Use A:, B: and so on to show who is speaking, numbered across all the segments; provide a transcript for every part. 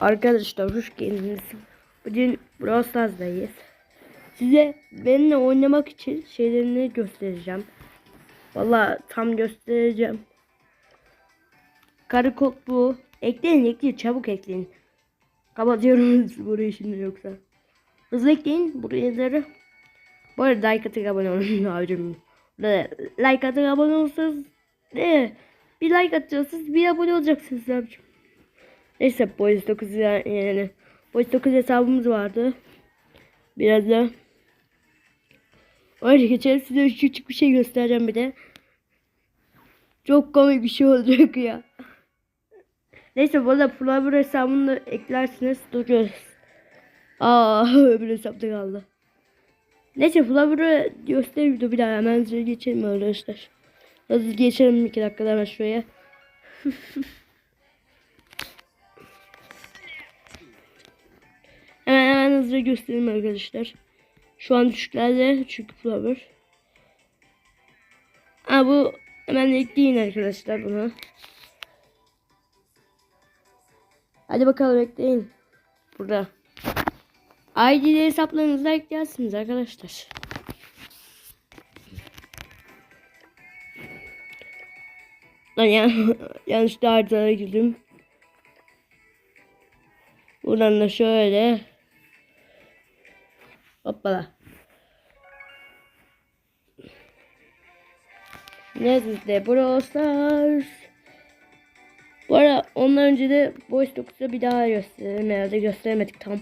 A: Arkadaşlar hoş geldiniz. Bugün Brawl Stars'dayız. Size benimle oynamak için şeylerini göstereceğim. Valla tam göstereceğim. Karı bu. Ekleyin ekleyin çabuk ekleyin. Kapatıyorum burayı şimdi yoksa. Hızlı ekleyin buraya Bu arada like atıp abone olun abicim. Like atıp abone olursanız? Bir like atacaksınız bir abone olacaksınız abicim. Neyse Boys 9 yani Boys 9 hesabımız vardı. Biraz da Öyle geçelim size küçük bir şey göstereceğim bir de. Çok komik bir şey olacak ya. Neyse bu arada Flower hesabını da eklersiniz. Duruyoruz. Aa öbür hesapta kaldı. Neyse Flower'ı göstereyim bir daha hemen geçelim arkadaşlar. Hızlı geçelim 2 dakikada hemen şuraya. hızlıca göstereyim arkadaşlar. Şu an düşüklerde çünkü Flower. Ha bu hemen ekleyin arkadaşlar bunu. Hadi bakalım ekleyin. Burada. ID hesaplarınızda eklersiniz arkadaşlar. Lan ya, yanlış haritalara girdim. Buradan da şöyle. Hoppala. Nezle Brawl Stars. Bu arada ondan önce de Boys 9'da bir daha gösterelim herhalde gösteremedik tam.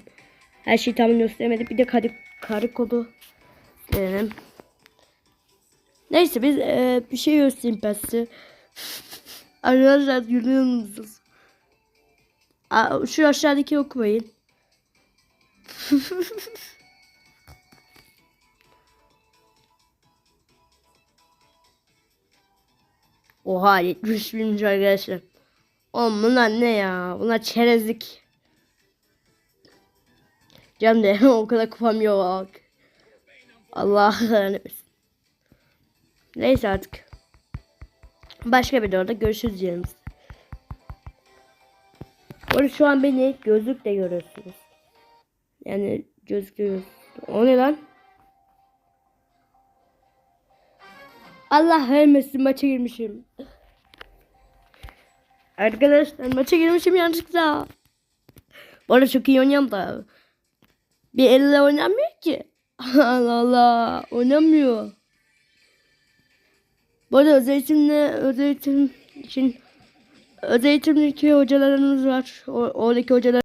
A: Her şeyi tam gösteremedik. Bir de karı, karı kodu gösterelim. Neyse biz e, bir şey göstereyim ben size. Arkadaşlar gülüyor musunuz? Şu aşağıdaki okumayın. Oha 70 binmiş arkadaşlar. Oğlum bunlar ne ya? Bunlar çerezlik. Cem de o kadar kupam yok. Allah kahretmesin. Neyse artık. Başka bir orada görüşürüz. Bu arada şu an beni gözlükle görüyorsunuz. Yani gözlükle görüyorsunuz. O ne lan? Allah vermesin maça girmişim. Arkadaşlar maça girmişim yanlışlıkla. Bu arada çok iyi oynuyorum da. Bir elle oynamıyor ki. Allah Allah oynamıyor. Bu arada özel eğitimle özel eğitim için özel eğitimdeki hocalarımız var. O, oradaki hocalar